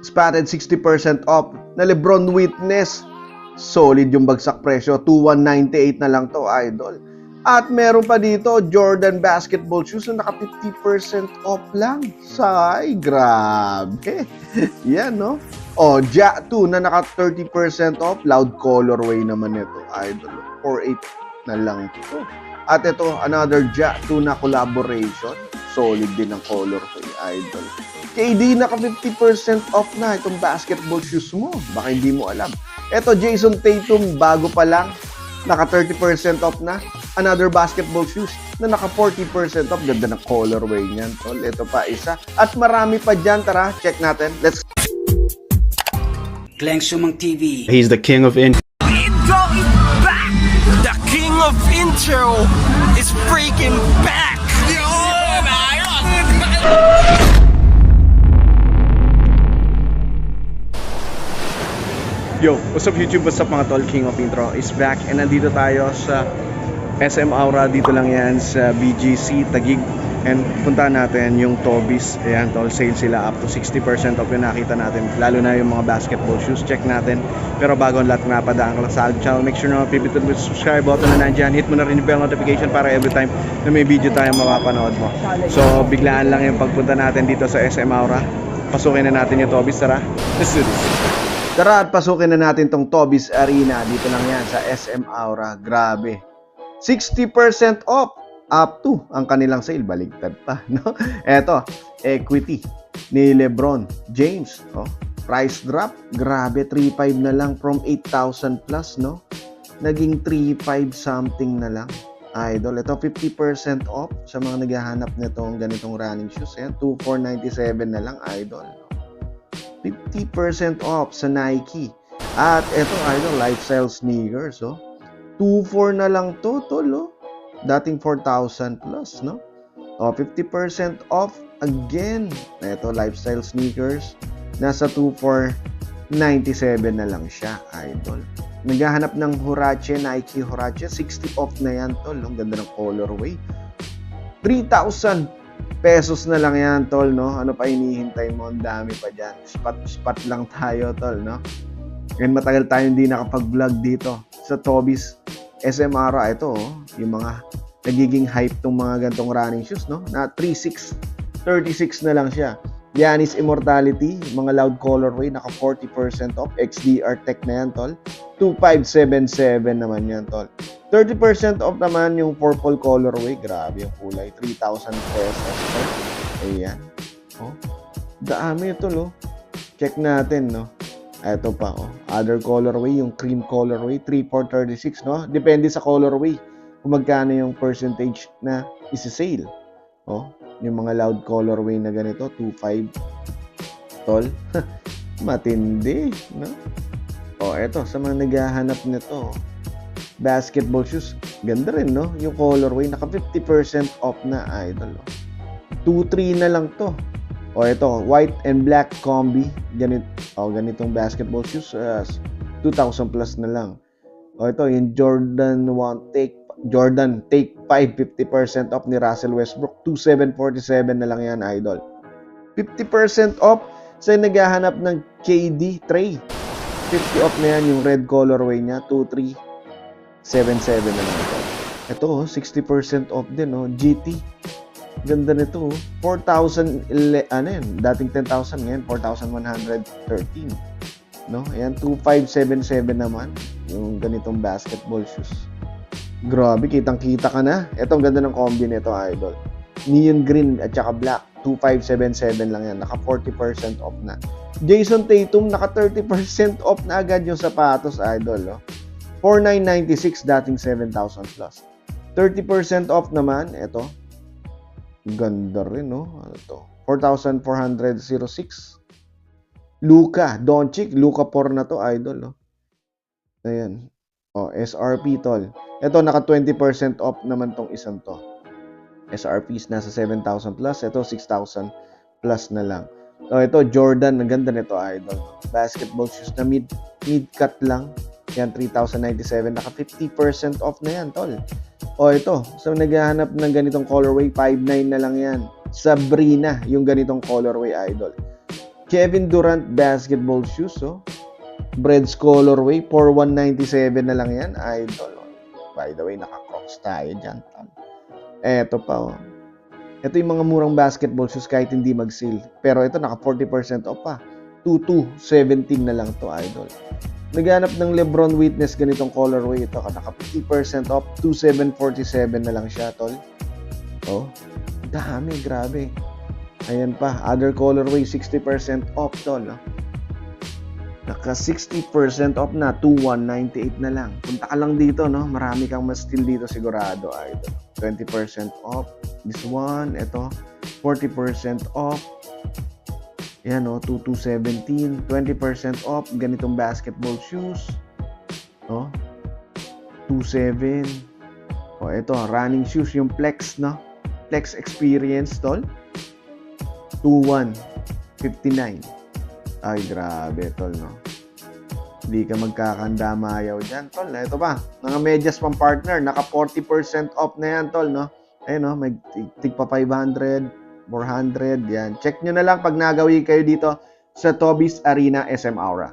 spotted 60% off na Lebron Witness. Solid yung bagsak presyo. 2198 na lang to, idol. At meron pa dito, Jordan basketball shoes na naka 50% off lang. Say, grabe. Yan, no? O, Ja 2 na naka 30% off. Loud colorway naman ito, idol. 48 na lang to. At ito, another Ja 2 na collaboration. Solid din ang colorway, idol. KD, naka 50% off na itong basketball shoes mo. Baka hindi mo alam. Ito, Jason Tatum, bago pa lang. Naka 30% off na. Another basketball shoes na naka 40% off. Ganda ng colorway niyan, tol. Ito pa isa. At marami pa dyan. Tara, check natin. Let's Glenn Sumang TV. He's the king of in. Intro is back! The king of intro is freaking back! Yo, what's up YouTube? What's up mga tol? King of Intro is back and nandito tayo sa SM Aura. Dito lang yan sa BGC Tagig. And punta natin yung Tobis. Ayan tol, sale sila up to 60% off yung nakita natin. Lalo na yung mga basketball shoes. Check natin. Pero bago ang lahat napadaan ka lang sa channel, make sure na pipitin mo yung subscribe button na nandyan. Hit mo na rin yung bell notification para every time na may video tayo mapapanood mo. So, biglaan lang yung pagpunta natin dito sa SM Aura. Pasukin na natin yung Tobis. Tara, let's do this. Tara at pasukin na natin tong Tobis Arena. Dito lang yan sa SM Aura. Grabe. 60% off up to ang kanilang sale. Baligtad pa, no? Eto, equity ni Lebron James. Oh, price drop. Grabe, 3.5 na lang from 8,000 plus, no? Naging 3.5 something na lang. Idol, ito 50% off sa mga naghahanap nitong ganitong running shoes. Yan, 2,497 na lang, idol. 50% off sa Nike. At ito, idol, lifestyle sneakers, oh. 2.4 na lang to, tol, oh. Dating 4,000 plus, no? Oh, 50% off again. Ito, lifestyle sneakers. Nasa 2,497 na lang siya, idol. Naghahanap ng Huarache, Nike Huarache. 60 off na yan, tol. Ang ganda ng colorway. 3,000 pesos na lang yan, tol, no? Ano pa hinihintay mo? Ang dami pa dyan. Spot, spot lang tayo, tol, no? And matagal tayo hindi nakapag-vlog dito sa Tobis SM Ara. Ito, oh, yung mga nagiging hype tong mga gantong running shoes, no? Na 36, 36 na lang siya. Yanis Immortality, mga loud colorway, naka 40% off. XDR Tech na yan, tol. 2577 naman yan, tol. 30% off naman yung purple colorway. Grabe yung kulay. 3,000 pesos. Tol. Ayan. Oh. Dami ito, no? Check natin, no? Ito pa, oh. Other colorway, yung cream colorway, 3436, no? Depende sa colorway kung magkano yung percentage na isi-sale. Oh, yung mga loud colorway na ganito, 25 tol. Matindi, no? Oh, eto, sa mga naghahanap nito, basketball shoes, ganda rin, no? Yung colorway, naka 50% off na, idol. Oh. 2-3 na lang to. O ito, white and black combi. Ganit, oh, ganitong basketball shoes. Uh, 2,000 plus na lang. O ito, yung Jordan 1 Take Jordan Take 5 50% off ni Russell Westbrook. 2,747 na lang yan, idol. 50% off sa naghahanap ng KD Tray. 50 off na yan yung red colorway niya. 2,377 na lang ito. Ito, oh, 60% off din, oh. GT. Ganda nito. 4,000, ano yan, dating 10,000 ngayon, 4,113. No? Ayan, 2,577 naman yung ganitong basketball shoes. Grabe, kitang-kita ka na. Ito, ganda ng combi nito, idol. Neon green at saka black. 2,577 lang yan. Naka 40% off na. Jason Tatum, naka 30% off na agad yung sapatos, idol. Oh. 4,996 dating 7,000 plus. 30% off naman, ito, Ganda rin, no? Ano to? 4,406. Luka, Doncic, Luka 4 na to, idol, no? Ayan. Oh, SRP, tol. Ito, naka 20% off naman tong isang to. SRP is nasa 7,000 plus. Ito, 6,000 plus na lang. Oh, ito, Jordan. Ang ganda nito, idol. Basketball shoes na mid, mid-cut lang. Yan, 3,097. Naka 50% off na yan, tol. O ito, sa naghahanap ng ganitong colorway, 5.9 na lang yan. Sabrina, yung ganitong colorway idol. Kevin Durant basketball shoes, oh. Breads colorway, 4197 na lang yan, idol. oh. By the way, naka-crocs tayo dyan. Eto pa, oh. Ito yung mga murang basketball shoes kahit hindi mag-sale. Pero ito, naka 40% off pa. 2217 na lang to, idol. Naghanap ng Lebron Witness ganitong colorway ito, naka 50% off, 2747 na lang siya, tol. Oh, dami, grabe. Ayan pa, other colorway 60% off tol. no? Naka 60% off na, 2198 na lang. Punta ka lang dito, no? Marami kang mas steal dito sigurado, idol. 20% off. This one, ito, 40% off. Yan, no? 2217, 20% off. Ganitong basketball shoes. No? 27. O, ito, running shoes, yung Flex, no? Flex Experience, tol. 2159. Ay, grabe, tol, no? Hindi ka magkakandamayaw dyan, tol. Ito pa, mga medyas pang partner, naka 40% off na yan, tol, no? Ayun, no? May tig- tig pa 500, 400, yan. Check nyo na lang pag nagawi kayo dito sa Toby's Arena SM Aura.